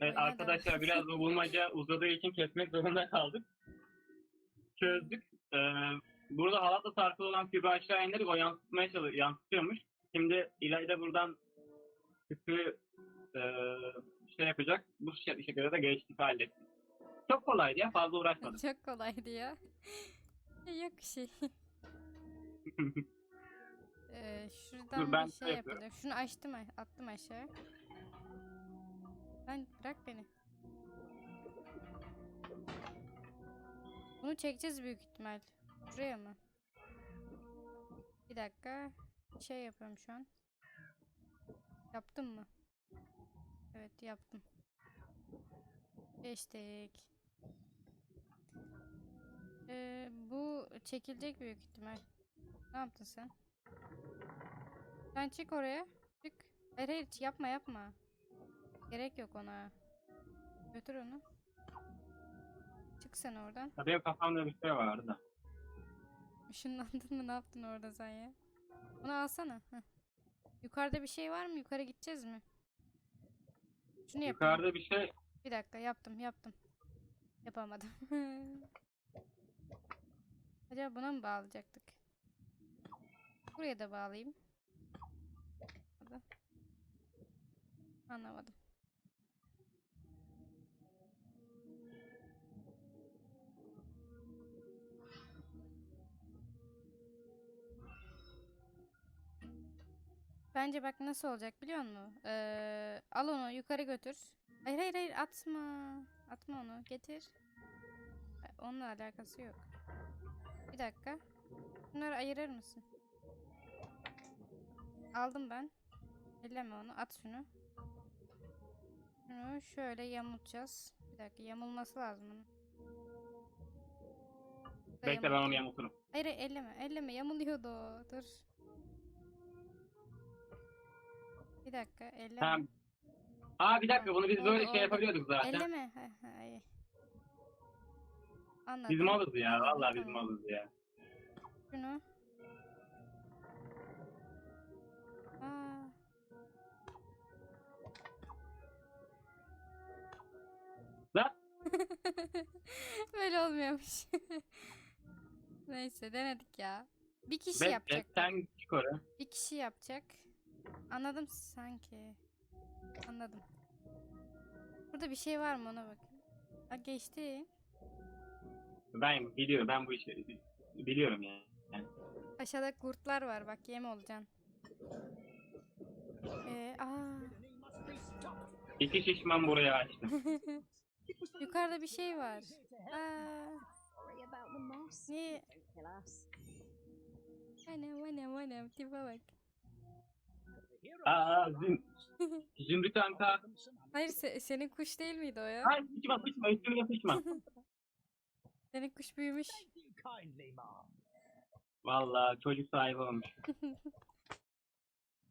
Evet Oynadı. arkadaşlar biraz bu bulmaca uzadığı için kesmek zorunda kaldık. Çözdük. Ee, burada halatla sarkılı olan kübü aşağı indirdik. O yansıtmaya çalış yansıtıyormuş. Şimdi İlayda buradan küpü e, şey yapacak. Bu şekilde de geçtik hallettik. Çok kolaydı ya fazla uğraşmadık. Çok kolaydı ya. Yok şey. Ee, şuradan ben bir şey şey yapacak. Şunu açtım, attım aşağı. Ben bırak beni. Bunu çekeceğiz büyük ihtimal. Şuraya mı? Bir dakika. Şey yapıyorum şu an. Yaptım mı? Evet yaptım. Geçtik. Ee, bu çekilecek büyük ihtimal. Ne yaptın sen? Sen çık oraya. Çık. Hayır hayır yapma yapma. Gerek yok ona. Götür onu. Çık sen oradan. Benim kafamda bir şey vardı da. Işınlandın mı? Ne yaptın orada sen ya? Onu alsana. Heh. Yukarıda bir şey var mı? Yukarı gideceğiz mi? Şunu yapayım. Yukarıda bir şey Bir dakika yaptım yaptım. Yapamadım. Acaba buna mı bağlayacaktık? Buraya da bağlayayım. Anlamadım. Bence bak nasıl olacak biliyor musun? Ee, al onu yukarı götür. Hayır hayır hayır atma. Atma onu getir. Onunla alakası yok. Bir dakika. Bunları ayırır mısın? Aldım ben. Elleme onu at şunu. Şunu şöyle yamultacağız. Bir dakika yamulması lazım onun. Bu da bekle ben onu yamulturum. Hayır elleme elleme yamuluyordu. Dur. Dakika elleme. Tamam. Aa bir dakika bunu biz Oldu, böyle oldu. şey yapabiliyorduk zaten. Elleme. Ha, ha. Anladım. Biz malız ya. Anladım, Vallahi biz tamam. malız ya. Şunu. Aa. Lan! Böyle olmuyormuş. Neyse denedik ya. Bir kişi Bekle yapacak. sen çık oraya. Bir kişi yapacak. Anladım sanki. Anladım. Burada bir şey var mı ona bakayım. Ha geçti. Ben biliyorum ben bu işi biliyorum ya. Yani. Aşağıda kurtlar var bak yem olacaksın. Ee, aa. İki şişman buraya açtım. Yukarıda bir şey var. Aa. Niye? Anam anam anam tipe bak. Aa züm Zümrüt Anka. Hayır se- senin kuş değil miydi o ya? Ay sıçma sıçma üstüme sıçma. Senin kuş büyümüş. Vallahi çocuk sahibi olmuş.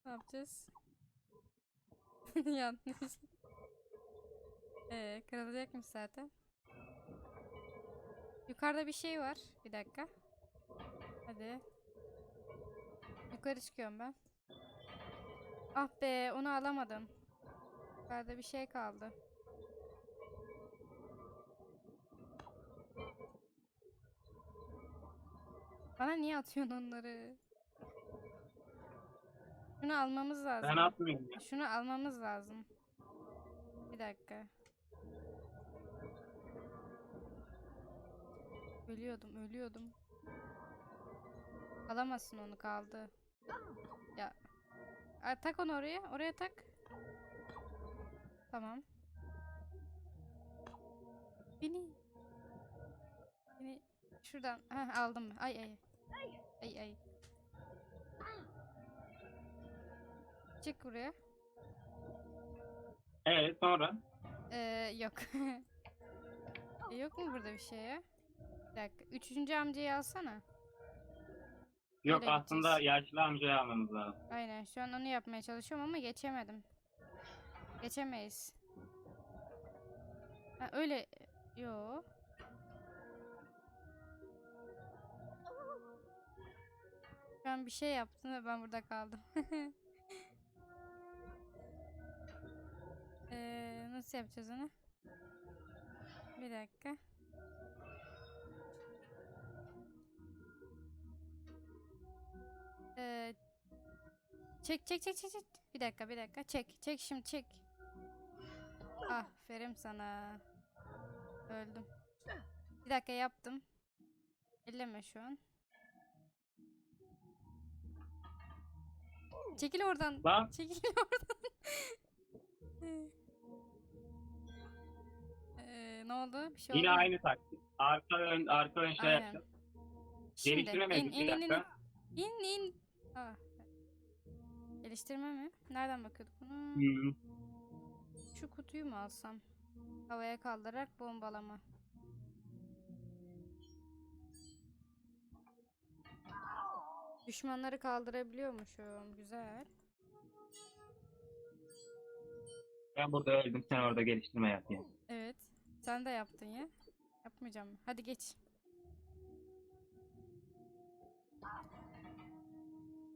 Ne yapacağız? Yanlış. Ee, kırılacakmış zaten. Yukarıda bir şey var. Bir dakika. Hadi. Yukarı çıkıyorum ben. Ah be onu alamadım. Yukarıda bir şey kaldı. Bana niye atıyorsun onları? Şunu almamız lazım. Ben atmıyorum ya. Şunu almamız lazım. Bir dakika. Ölüyordum, ölüyordum. Alamazsın onu kaldı. Ya. Ay, tak onu oraya, oraya tak. Tamam. Beni. Beni şuradan. Ha aldım. Ay ay. Ay ay. Çık buraya. Evet sonra. Ee, yok. E, yok mu burada bir şey ya? Bir dakika. Üçüncü amcayı alsana. Yok Nereye aslında gideceğiz? yaşlı amcayı almamız lazım. Aynen. Şu an onu yapmaya çalışıyorum ama geçemedim. Geçemeyiz. Ha, öyle. Yo. Şu an bir şey yaptın ve ben burada kaldım. Ee, Nasıl yapacağız onu? Bir dakika. Ee, çek çek çek çek çek. Bir dakika bir dakika. Çek çek şimdi çek. Aferin sana. Öldüm. Bir dakika yaptım. Elleme şu an. Çekil oradan. Lan Çekil oradan. Ee, ne oldu? Bir şey yine oldu mu? aynı taktik. Arka ön, arka ön şey Aynen. yapacağız. Şimdi in Geliştiremedik, in bir in in. dakika. İn in. Aa. Geliştirme mi? Nereden bakıyorduk bunu? Şu kutuyu mu alsam? Havaya kaldırarak bombalama. Düşmanları kaldırabiliyormuşum. Güzel. Ben burada öldüm sen orada geliştirme yap ya. Evet. Sen de yaptın ya. Yapmayacağım? Hadi geç.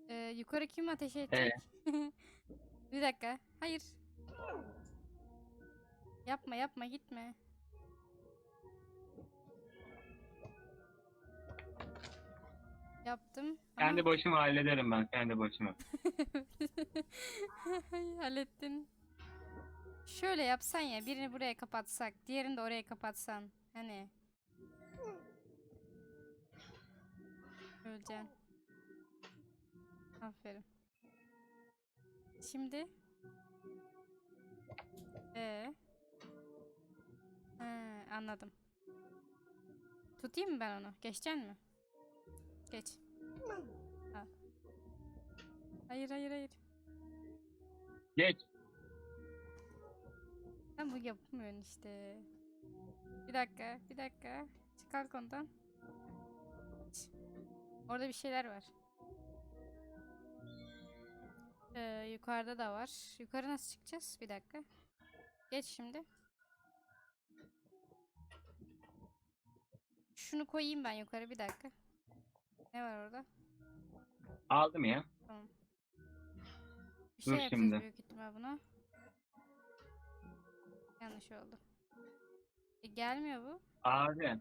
Ee, yukarı kim ateş edecek? Bir dakika. Hayır. Yapma yapma gitme. Yaptım. ama- Kendi başıma hallederim ben kendi başıma. Hallettin. Şöyle yapsan ya birini buraya kapatsak, diğerini de oraya kapatsan. Hani. Öleceksin. Aferin. Şimdi. Ee. He, anladım. Tutayım mı ben onu? Geçeceksin mi? Geç. Al. Hayır hayır hayır. Geç. Sen bu yapmıyorsun işte. Bir dakika, bir dakika. Çıkar konudan. Orada bir şeyler var. Ee, yukarıda da var. Yukarı nasıl çıkacağız? Bir dakika. Geç şimdi. Şunu koyayım ben yukarı bir dakika. Ne var orada? Aldım ya. Tamam. Bir Dur şey yapacağız şimdi. büyük ihtimal buna. Yanlış oldu. E, gelmiyor bu. Abi.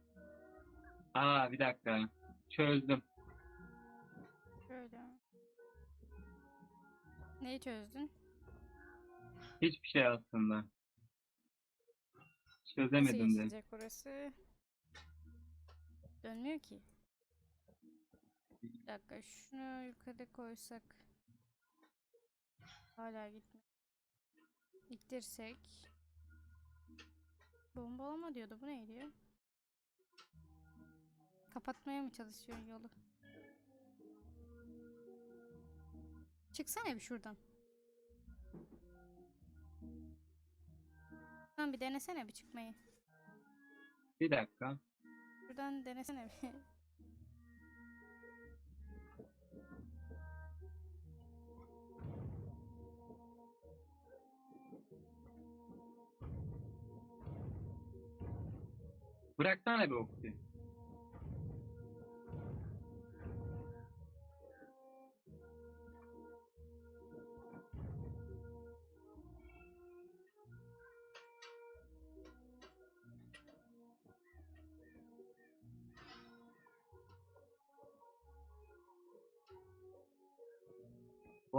Aa bir dakika. Çözdüm. Şöyle. Neyi çözdün? Hiçbir şey aslında. Nasıl Çözemedim de. geçecek orası? Dönmüyor ki. Bir dakika şunu yukarı koysak. Hala gitmiyor. İttirsek. Bombalama diyordu. Bu ne diyor? Kapatmaya mı çalışıyor yolu? Çıksana bir şuradan. Lan bir denesene bir çıkmayı. Bir dakika. Şuradan denesene bir. Bıraksana bir okuyu.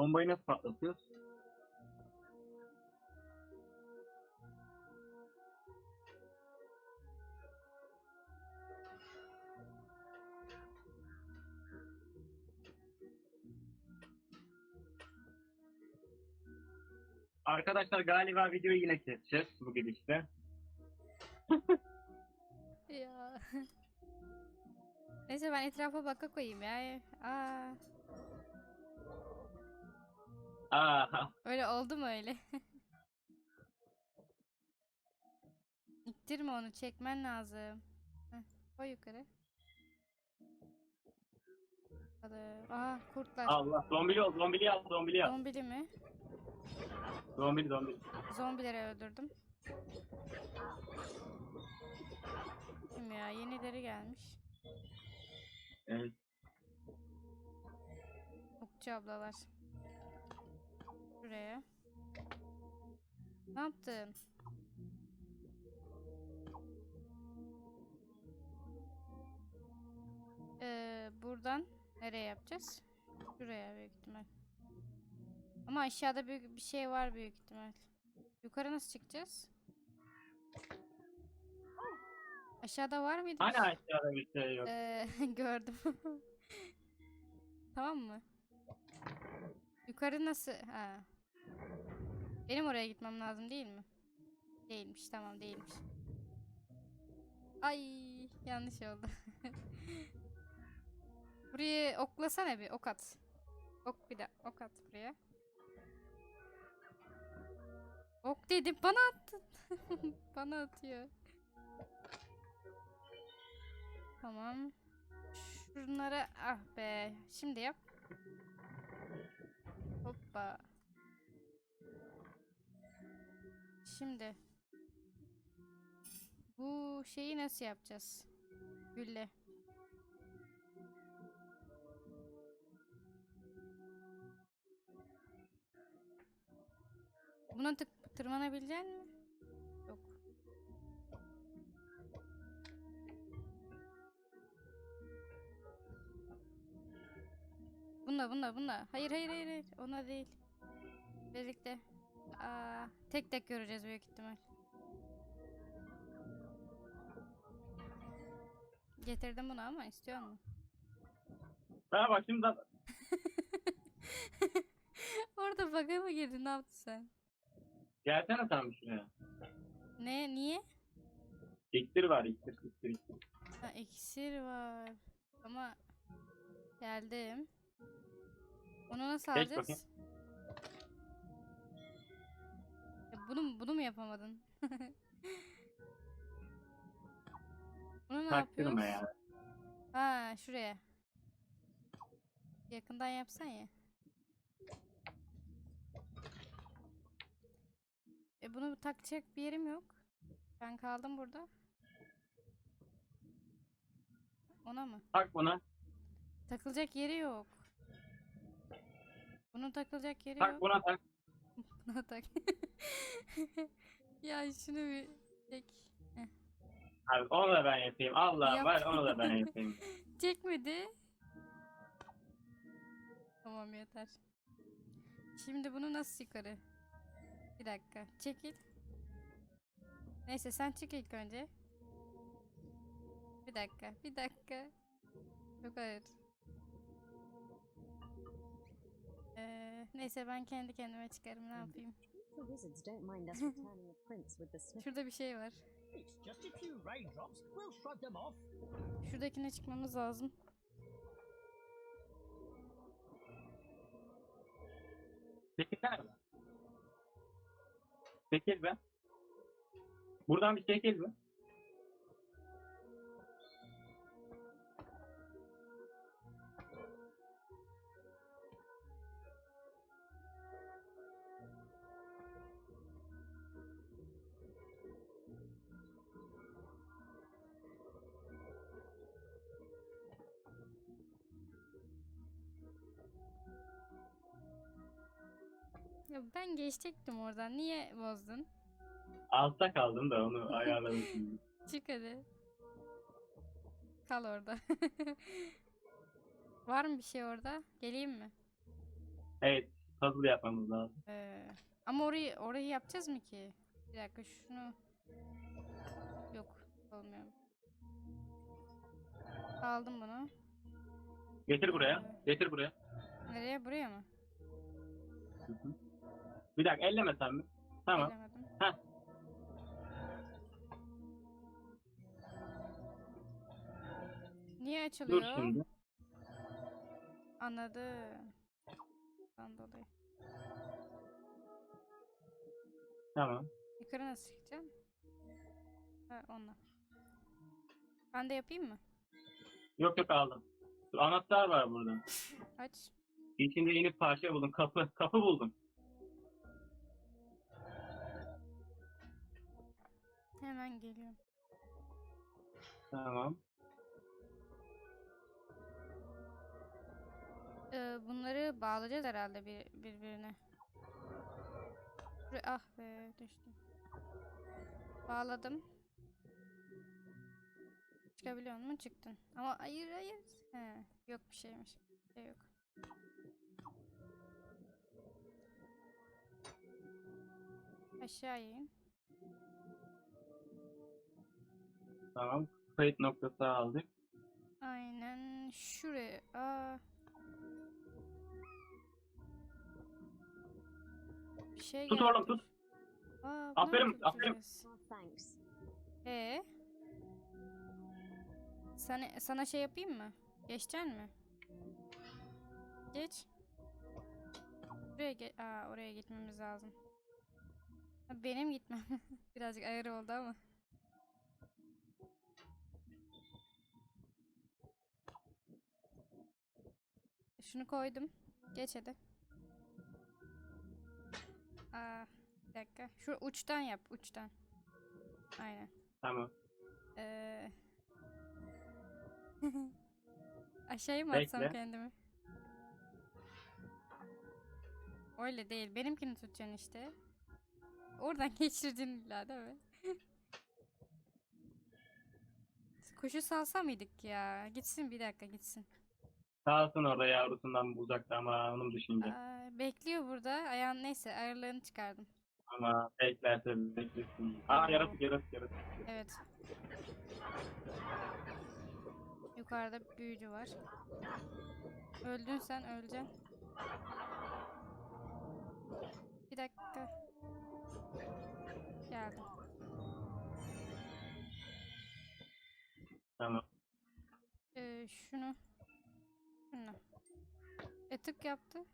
Bombayı nasıl patlatıyoruz? Arkadaşlar galiba videoyu yine keseceğiz bu gidişte. Ya. Neyse ben etrafa baka koyayım ya. Aa, Aa, öyle oldu mu öyle? İttirme onu çekmen lazım. Heh, koy yukarı. Hadi. Aa kurtlar. Allah zombili ol, zombili al, zombili al. Zombili mi? Zombili, zombili. Zombileri öldürdüm. Kim ya? Yenileri gelmiş. Evet. Okçu ablalar buraya. Ne yaptın? Ee, buradan nereye yapacağız? Şuraya büyük ihtimal. Ama aşağıda büyük bir şey var büyük ihtimal. Yukarı nasıl çıkacağız? Aşağıda var mıydı? Hani aşağıda bir şey yok. Ee, gördüm. tamam mı? Yukarı nasıl? Ha. Benim oraya gitmem lazım değil mi? Değilmiş. Tamam değilmiş. Ay yanlış oldu. Burayı oklasana bir ok at. Ok bir de ok at buraya. Ok dedim bana attın. bana atıyor. Tamam. Şunlara ah be. Şimdi yap. Hoppa. Şimdi. Bu şeyi nasıl yapacağız? Gülle. Buna tık tırmanabilecek mi? Yok. Bunda bunda bunda. Hayır hayır hayır hayır. Ona değil. Birlikte. Aa, tek tek göreceğiz büyük ihtimal. Getirdim bunu ama istiyor mu? Ben bak şimdi da- Orada bug'a mı girdin? Ne yaptın sen? gelsene sen şuraya. Ne? Niye? İksir var iksir iksir iksir. Ha, iksir var. Ama geldim. Onu nasıl Geç alacağız? bakayım. Bunu, bunu mu yapamadın? bunu ne Taktırma yapıyoruz? ya. Ha şuraya. Yakından yapsan ya. E bunu takacak bir yerim yok. Ben kaldım burada. Ona mı? Tak buna. Takılacak yeri yok. Bunun takılacak yeri Tak yok. buna tak. Tak. ya şunu bir çek. Abi onu da ben yapayım. Allah Yap. var onu da ben yapayım. Çekmedi. Tamam yeter. Şimdi bunu nasıl yukarı? Bir dakika. Çekil. Neyse sen çık ilk önce. Bir dakika. Bir dakika. Yok hayır. Ee, neyse ben kendi kendime çıkarım ne yapayım. Şurada bir şey var. Şuradakine çıkmamız lazım. Çekilsene be. Çekil be. Buradan bir çekil be. Ya ben geçecektim oradan. Niye bozdun? Altta kaldım da onu ayarladım şimdi. Çık hadi. Kal orada. Var mı bir şey orada? Geleyim mi? Evet. Puzzle yapmamız lazım. Ee, ama orayı orayı yapacağız mı ki? Bir dakika şunu. Yok, olmuyor. Aldım bunu. Getir buraya. Getir buraya. Nereye? Buraya mı? Hı hı. Bir dakika elleme sen mi? Tamam. Bilemedim. Heh. Niye Dur açılıyor? şimdi. Anladım. Ondan dolayı. Tamam. Yukarı nasıl çıkacağım? Ha onunla. Ben de yapayım mı? Yok yok aldım. Dur, anahtar var burada. Aç. İçinde yeni parça buldum. Kapı. Kapı buldum. Tamam. Ee, bunları bağlayacağız herhalde bir, birbirine. Ah be düştüm. Bağladım. Çıkabiliyor musun? Çıktın. Ama hayır hayır. He, yok bir şeymiş. Şey yok. Aşağı in. Tamam. Kayıt noktası aldık. Aynen şuraya. Aa. Bir şey Tut geldi. oğlum, tut. Aa, bunu Aferin, mu aferin. tutacağız? Ee? Sana, sana şey yapayım mı? Geçeceksin mi? Geç. Buraya ge Aa, oraya gitmemiz lazım. Ha, Benim gitmem. Birazcık ağır oldu ama. Şunu koydum. Geç hadi. Aa, bir dakika. Şu uçtan yap, uçtan. Aynen. Tamam. Ee... Aşağıya mı atsam Bekle. kendimi? Öyle değil. Benimkini tutacaksın işte. Oradan geçirdin illa değil mi? Kuşu salsa mıydık ya? Gitsin bir dakika gitsin. Kalsın orada yavrusundan uzakta ama onu düşünce. Aa, bekliyor burada. Ayağın neyse ayarlarını çıkardım. Ama beklerse beklesin. Aa yaratık yaratık yaratık. Evet. Yukarıda büyücü var. Öldün sen öleceksin. Bir dakika. Geldim. Tamam. Ee, şunu. Şunu. E tık yaptı.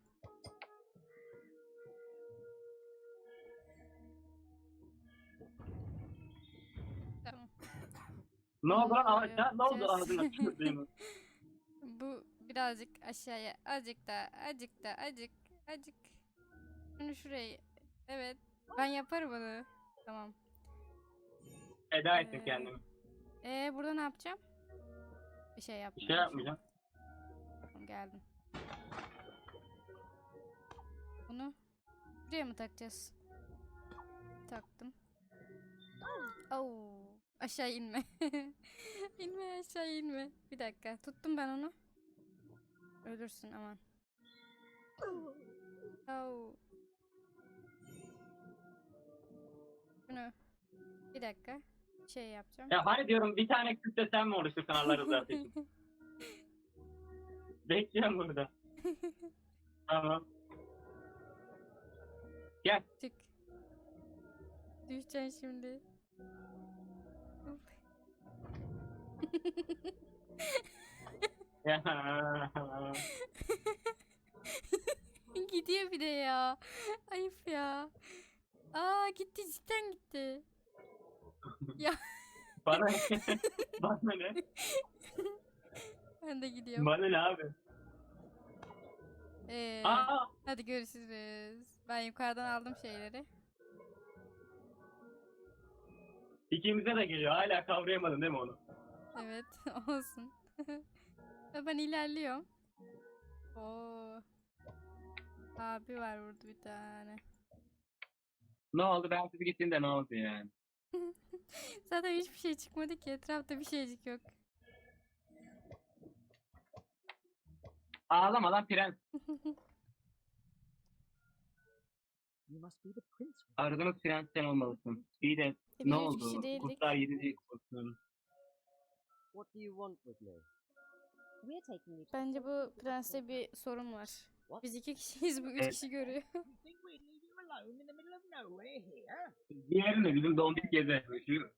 Tamam. Ne oldu lan? Oluyor? ya, ne oldu ağzına tükürdüğümü? Bu birazcık aşağıya. Azıcık da, azıcık da, azıcık, azıcık. Şunu şuraya. Evet. Ben yaparım onu. Tamam. Eda ettim Ee, kendimi. Ee burada ne yapacağım? Bir şey Bir yapmayacağım. şey yapmayacağım. Tamam, geldim. Bunu buraya mı takacağız? Taktım. Oo, aşağı inme. inme aşağı inme. Bir dakika. Tuttum ben onu. Ölürsün aman. Oo. Bunu bir dakika şey yapacağım. Ya hani diyorum bir tane küp de sen mi oluştursan Allah rızası için. Bekliyorum burada. Tamam. Gel. Çık. Düşeceksin şimdi. Ya. Gidiyor bir de ya. Ayıp ya. Aa gitti cidden gitti. Bana Bana ne? Ben de gidiyorum. Bana ne abi? Ee, Aa! hadi görüşürüz. Ben yukarıdan aldım şeyleri. İkimize de geliyor. Hala kavrayamadın değil mi onu? Evet olsun. Ben ilerliyorum. Oo. Abi var burada bir tane. Ne oldu? Ben siz gittiğinde ne oldu yani? Zaten hiçbir şey çıkmadı ki. Etrafta bir şeycik yok. Ağlama lan prens. You must be the prince. Aradığınız prens sen olmalısın. İyi de E, ne oldu? kişi değildik. Kurtlar yedi. What do you want with me? We're taking you to Bence bu prenste bir sorun var. What? Biz iki kişiyiz bu üç Evet. kişi görüyor. You think we'd leave you alone in the middle of nowhere here? Diğeri ne? Bizim donduk gezi. You're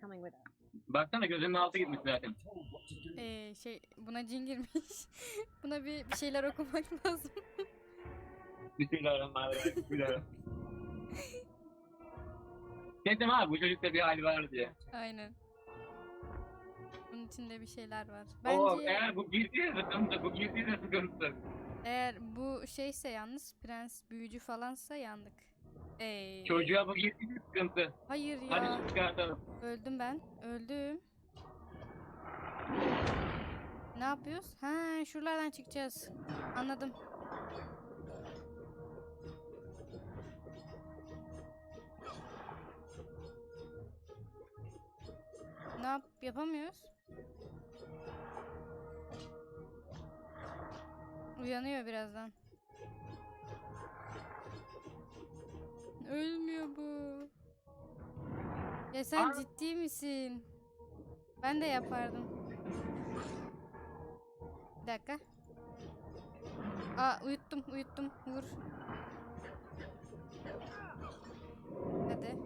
coming with us. Baksana gözünün altı gitmiş zaten. Ee, şey buna cin girmiş. buna bir, bir şeyler okumak lazım. Bismillahirrahmanirrahim. Bismillahirrahmanirrahim. Dedim abi bu çocukta bir hal var diye. Aynen. Bunun içinde bir şeyler var. Oo, Bence eğer bu girdiyse sıkıntı, bu girdiyse sıkıntı. eğer bu şeyse yalnız prens büyücü falansa yandık. Ee, Çocuğa bu girdiyse sıkıntı. hayır ya. Hadi çıkartalım. Öldüm ben. Öldüm. Ne yapıyoruz? Ha, şuralardan çıkacağız. Anladım. Ne yap yapamıyoruz? Uyanıyor birazdan. Ya sen Aa. ciddi misin? Ben de yapardım. Bir dakika. Aa uyuttum uyuttum. Vur. Hadi.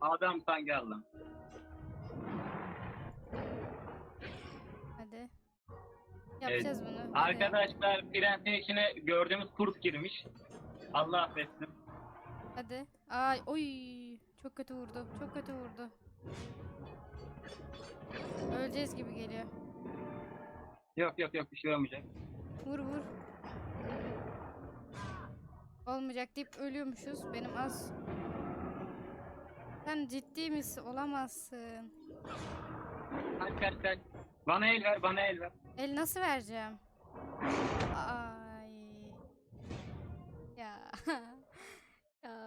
Adam sen gel lan. Hadi. Yapacağız bunu. hadi. Arkadaşlar prensin içine gördüğümüz kurt girmiş. Allah affetsin. Hadi. Ay oy. Çok kötü vurdu. Çok kötü vurdu. Öleceğiz gibi geliyor. Yok yok yok bir şey olmayacak. Vur vur. Olmayacak deyip ölüyormuşuz. Benim az. Sen ciddi misin? Olamazsın. Kaç kaç kaç. Bana el ver bana el ver. El nasıl vereceğim? Ay.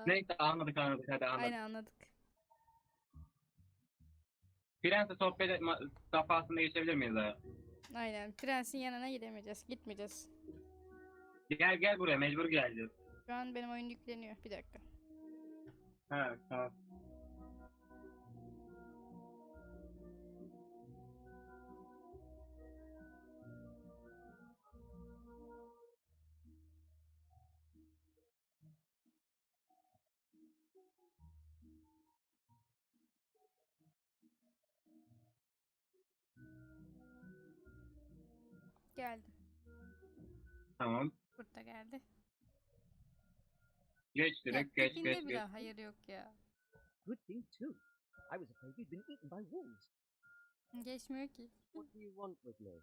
Neyse anladık anladık hadi anladık. Aynen anladık. Prensle sohbet etme safhasında geçebilir miyiz ya? Aynen. Prensin yanına gidemeyeceğiz. Gitmeyeceğiz. Gel gel buraya mecbur geleceğiz. Şu an benim oyun yükleniyor. Bir dakika. Evet tamam. Geldim. Tamam. Kurt da geldi. Geç direkt geç tekinde geç bile geç. hayır yok ya. Good thing too. I was afraid you'd been eaten by wolves. Geçmiyor ki. What do you want with me?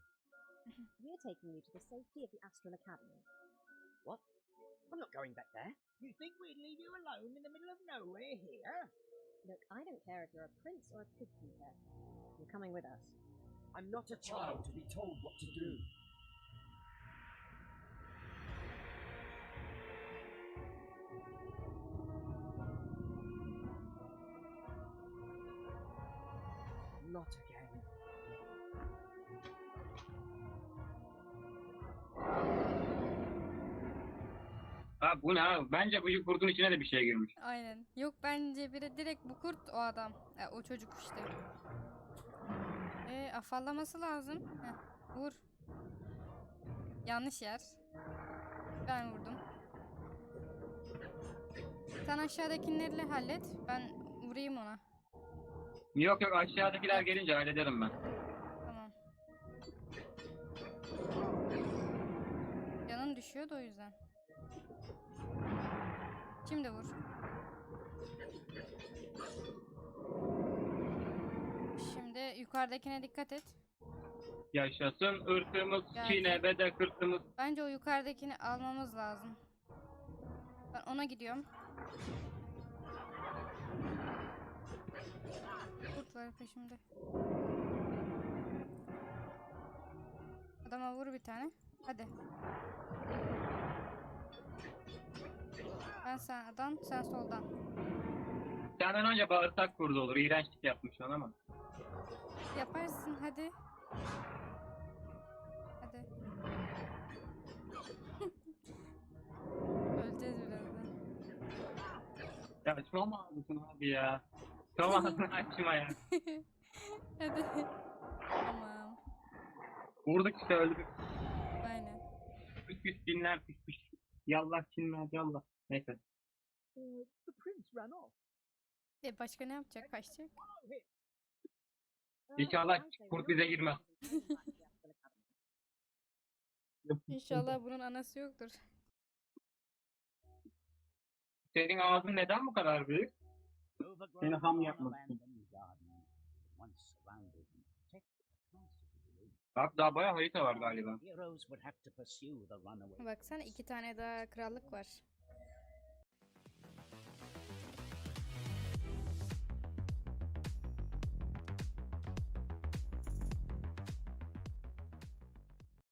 We're taking you to the safety of the Astral Academy. What? I'm not going back there. You think we'd leave you alone in the middle of nowhere here? Look, I don't care if you're a prince or a pig keeper. You're coming with us. I'm not a child to be told what to do. Not again. Ha bu ne abi? Bence bu kurdun içine de bir şey girmiş. Aynen. Yok bence biri direkt bu kurt o adam. E, o çocuk işte. E, afallaması lazım. Heh, vur. Yanlış yer. Ben vurdum. Sen aşağıdakileri hallet. Ben vurayım ona. Yok yok aşağıdakiler gelince hallederim ben. Tamam. Canın düşüyor da o yüzden. Şimdi vur. Şimdi yukarıdakine dikkat et. Yaşasın ırkımız, Geldi. Çin'e ve de kırkımız. Bence o yukarıdakini almamız lazım. Ben ona gidiyorum. Var peşimde. Adama vur bir tane. Hadi. Ben sağdan, sen soldan. Senden önce bağırsak kurdu olur. İğrençlik yapmış lan ama. Yaparsın hadi. Hadi. Öleceğiz birazdan. Ya çom ağzısın abi ya. Ağzını açma ya. hadi. Tamam. Vurduk işte öldük. Aynen. Püs püs binler püs püs. Yallah Çinler yallah. Neyse. The prince ran off. E başka ne yapacak? Kaçacak? İnşallah kurt bize girmez. İnşallah bunun anası yoktur. Senin ağzın neden bu kadar büyük? Seni ham yapmasın. Bak daha bayağı harita var galiba. Heroes would have to pursue the runaway. Baksana iki tane daha krallık var.